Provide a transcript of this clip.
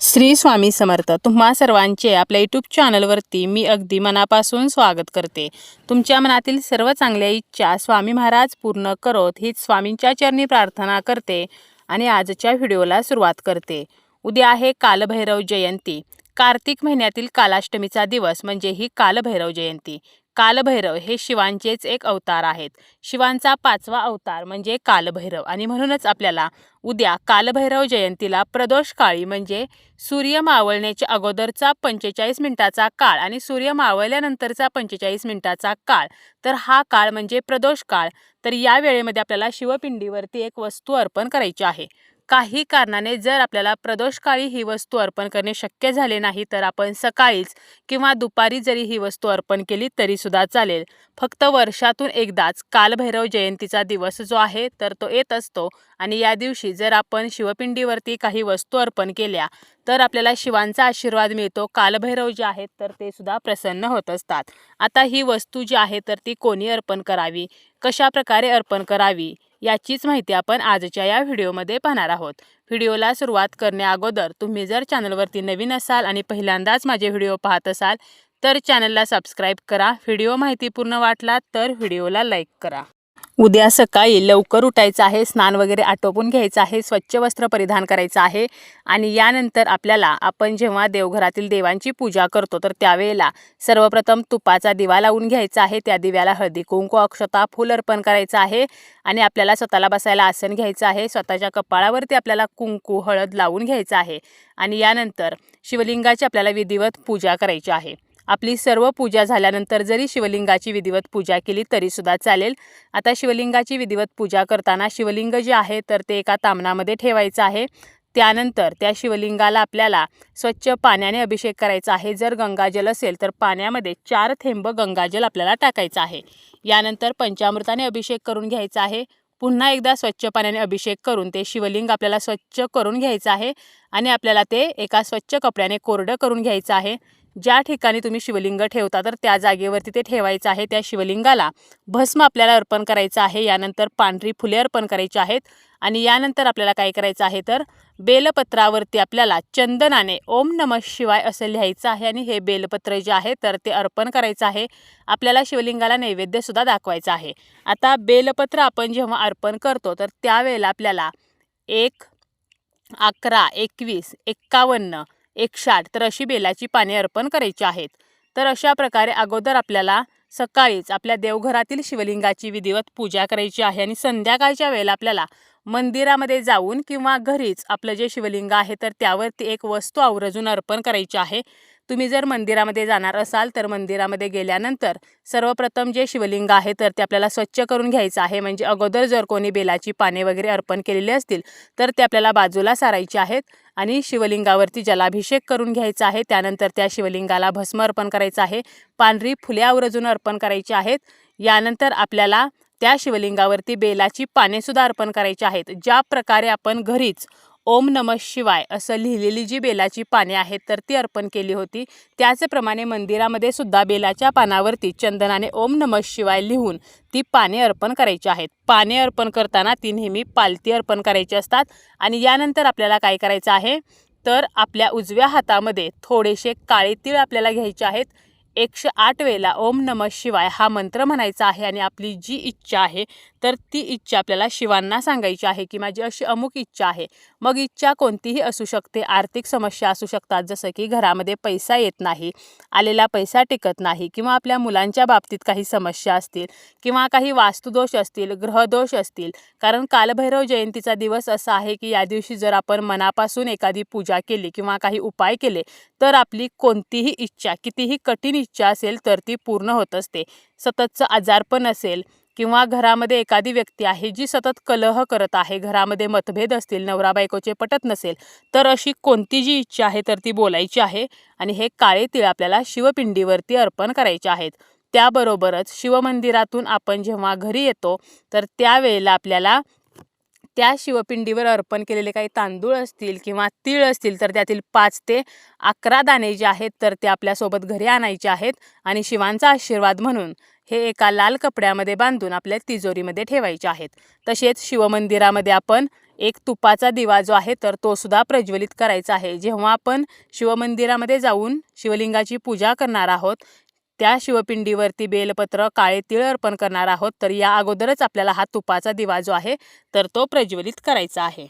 श्री स्वामी समर्थ. तुम्हा सर्वांचे आपल्या यूट्यूब चॅनलवरती मी अगदी मनापासून स्वागत करते. तुमच्या मनातील सर्व चांगल्या इच्छा स्वामी महाराज पूर्ण करोत हीच स्वामींच्या चरणी प्रार्थना करते आणि आजच्या व्हिडिओला सुरुवात करते. उद्या आहे कालभैरव जयंती. कार्तिक महिन्यातील कालाष्टमीचा दिवस म्हणजे ही कालभैरव जयंती. कालभैरव हे शिवांचेच एक अवतार आहेत. शिवांचा पाचवा अवतार म्हणजे कालभैरव. आणि म्हणूनच आपल्याला उद्या कालभैरव जयंतीला प्रदोष काळी म्हणजे सूर्य मावळण्याच्या अगोदरचा पंचेचाळीस मिनिटाचा काळ आणि सूर्य मावळल्यानंतरचा पंचेचाळीस मिनिटाचा काळ. तर हा काळ म्हणजे प्रदोष काळ. तर या वेळेमध्ये आपल्याला शिवपिंडीवरती एक वस्तू अर्पण करायची आहे. काही कारणाने जर आपल्याला प्रदोषकाळी ही वस्तू अर्पण करणे शक्य झाले नाही तर आपण सकाळीच किंवा दुपारी जरी ही वस्तू अर्पण केली तरी सुद्धा चालेल. फक्त वर्षातून एकदाच कालभैरव जयंतीचा दिवस जो आहे तर तो येत असतो. आणि या दिवशी जर आपण शिवपिंडीवरती काही वस्तू अर्पण केल्या तर आपल्याला शिवांचा आशीर्वाद मिळतो. कालभैरव जे आहेत तर ते सुद्धा प्रसन्न होत असतात. आता ही वस्तू जी आहे तर ती कोणी अर्पण करावी? कशा प्रकारे अर्पण करावी? याचीच माहिती आपण आजच्या या व्हिडिओमध्ये पाहणार आहोत. व्हिडिओला सुरुवात करण्या अगोदर तुम्ही जर चॅनलवरती नवीन असाल आणि पहिल्यांदाच माझे व्हिडिओ पाहत असाल तर चॅनलला सबस्क्राईब करा. व्हिडिओ माहितीपूर्ण वाटला तर व्हिडिओला लाईक करा. उद्या सकाळी लवकर उठायचं आहे. स्नान वगैरे आटोपून घ्यायचं आहे. स्वच्छ वस्त्र परिधान करायचं आहे. आणि यानंतर आपल्याला आपण जेव्हा देवघरातील देवांची पूजा करतो तर त्यावेळेला सर्वप्रथम तुपाचा दिवा लावून घ्यायचा आहे. त्या दिव्याला हळदी कुंकू अक्षता फूल अर्पण करायचं आहे. आणि आपल्याला स्वतःला बसायला आसन घ्यायचं आहे. स्वतःच्या कपाळावरती आपल्याला कुंकू हळद लावून घ्यायचं आहे. आणि यानंतर शिवलिंगाची आपल्याला विधिवत पूजा करायची आहे. आपली सर्व पूजा झाल्यानंतर जरी शिवलिंगाची विधिवत पूजा केली तरीसुद्धा चालेल. आता शिवलिंगाची विधिवत पूजा करताना शिवलिंग जे आहे तर ते एका तामणामध्ये ठेवायचं आहे. त्यानंतर त्या शिवलिंगाला आपल्याला स्वच्छ पाण्याने अभिषेक करायचा आहे. जर गंगाजल असेल तर पाण्यामध्ये चार थेंब गंगाजल आपल्याला टाकायचं आहे. यानंतर पंचामृताने अभिषेक करून घ्यायचा आहे. पुन्हा एकदा स्वच्छ पाण्याने अभिषेक करून ते शिवलिंग आपल्याला स्वच्छ करून घ्यायचं आहे आणि आपल्याला ते एका स्वच्छ कपड्याने कोरडं करून घ्यायचं आहे. ज्या ठिकाणी तुम्ही शिवलिंग ठेवता तर त्या जागेवरती ते ठेवायचं आहे. त्या शिवलिंगाला भस्म आपल्याला अर्पण करायचं आहे. यानंतर पांढरी फुले अर्पण करायची आहेत. आणि यानंतर आपल्याला काय करायचं आहे तर बेलपत्रावरती आपल्याला चंदनाने ओम नम शिवाय असं लिहायचं आहे. आणि हे बेलपत्र जे आहे तर ते अर्पण करायचं आहे. आपल्याला शिवलिंगाला नैवेद्यसुद्धा दाखवायचं आहे. आता बेलपत्र आपण जेव्हा अर्पण करतो तर त्यावेळेला आपल्याला एक अकरा एकवीस एक्कावन्न एकशे आठ तर अशी बेलाची पाने अर्पण करायची आहेत. तर अशा प्रकारे अगोदर आपल्याला सकाळीच आपल्या देवघरातील शिवलिंगाची विधिवत पूजा करायची आहे आणि संध्याकाळच्या वेळेला आपल्याला मंदिरामध्ये जाऊन किंवा घरीच आपलं जे शिवलिंग आहे तर त्यावरती एक वस्तू आवर्जून अर्पण करायची आहे. तुम्ही जर मंदिरामध्ये जाणार असाल तर मंदिरामध्ये गेल्यानंतर सर्वप्रथम जे शिवलिंग आहे तर ते आपल्याला स्वच्छ करून घ्यायचं आहे. म्हणजे अगोदर जर कोणी बेलाची पाने वगैरे अर्पण केलेली असतील तर ते आपल्याला बाजूला सारायचे आहेत आणि शिवलिंगावरती जलाभिषेक करून घ्यायचा आहे. त्यानंतर त्या शिवलिंगाला भस्म अर्पण करायचं आहे. पांढरी फुले आवर्जून अर्पण करायची आहेत. यानंतर आपल्याला त्या शिवलिंगावरती बेलाची पानेसुद्धा अर्पण करायची आहेत. ज्या प्रकारे आपण घरीच ओम नम शिवाय असं लिहिलेली जी बेलाची पाने आहेत तर ती अर्पण केली होती. त्याचप्रमाणे मंदिरामध्ये सुद्धा बेलाच्या पानावरती चंदनाने ओम नम शिवाय लिहून ती पाने अर्पण करायची आहेत. पाने अर्पण करताना ती नेहमी पालती अर्पण करायची असतात. आणि यानंतर आपल्याला काय करायचं आहे? तर आपल्या उजव्या हातामध्ये थोडेसे काळे तीळ आपल्याला घ्यायचे आहेत. एकशे आठ वेळेला ओम नम शिवाय हा मंत्र म्हणायचा आहे आणि आपली जी इच्छा आहे तर ती इच्छा आपल्याला शिवांना सांगायची आहे की माझी अशी अमुक इच्छा आहे. मग इच्छा कोणतीही असू शकते. आर्थिक समस्या असू शकतात. जसं की घरामध्ये पैसा येत नाही आलेला पैसा टिकत नाही किंवा आपल्या मुलांच्या बाबतीत काही समस्या असतील किंवा काही वास्तुदोष असतील ग्रहदोष असतील. कारण कालभैरव जयंतीचा दिवस असा आहे की या दिवशी जर आपण मनापासून एखादी पूजा केली किंवा काही उपाय केले तर आपली कोणतीही इच्छा कितीही कठीण इच्छा असेल तर ती पूर्ण होत असते. सततचं आजारपण असेल किंवा घरामध्ये एखादी व्यक्ती आहे जी सतत कलह करत आहे घरामध्ये मतभेद असतील नवरा बायकोचे पटत नसेल तर अशी कोणती जी इच्छा आहे तर ती बोलायची आहे आणि हे काळे तिळ आपल्याला शिवपिंडीवरती अर्पण करायचे आहेत. त्याबरोबरच शिवमंदिरातून आपण जेव्हा घरी येतो तर त्यावेळेला आपल्याला त्या शिवपिंडीवर अर्पण केलेले काही तांदूळ असतील किंवा तीळ असतील तर त्यातील पाच ते अकरा दाणे जे आहेत तर ते आपल्यासोबत घरी आणायचे आहेत आणि शिवांचा आशीर्वाद म्हणून हे एका लाल कपड्यामध्ये बांधून आपल्या तिजोरीमध्ये ठेवायचे आहेत. तसेच शिवमंदिरामध्ये आपण एक तुपाचा दिवा जो आहे तर तो सुद्धा प्रज्वलित करायचा आहे. जेव्हा आपण शिवमंदिरामध्ये जाऊन शिवलिंगाची पूजा करणार आहोत त्या शिवपिंडीवरती बेलपत्र काळे तिळ अर्पण करणार आहोत तर या अगोदरच आपल्याला हा तुपाचा दिवा जो आहे तर तो प्रज्वलित करायचा आहे.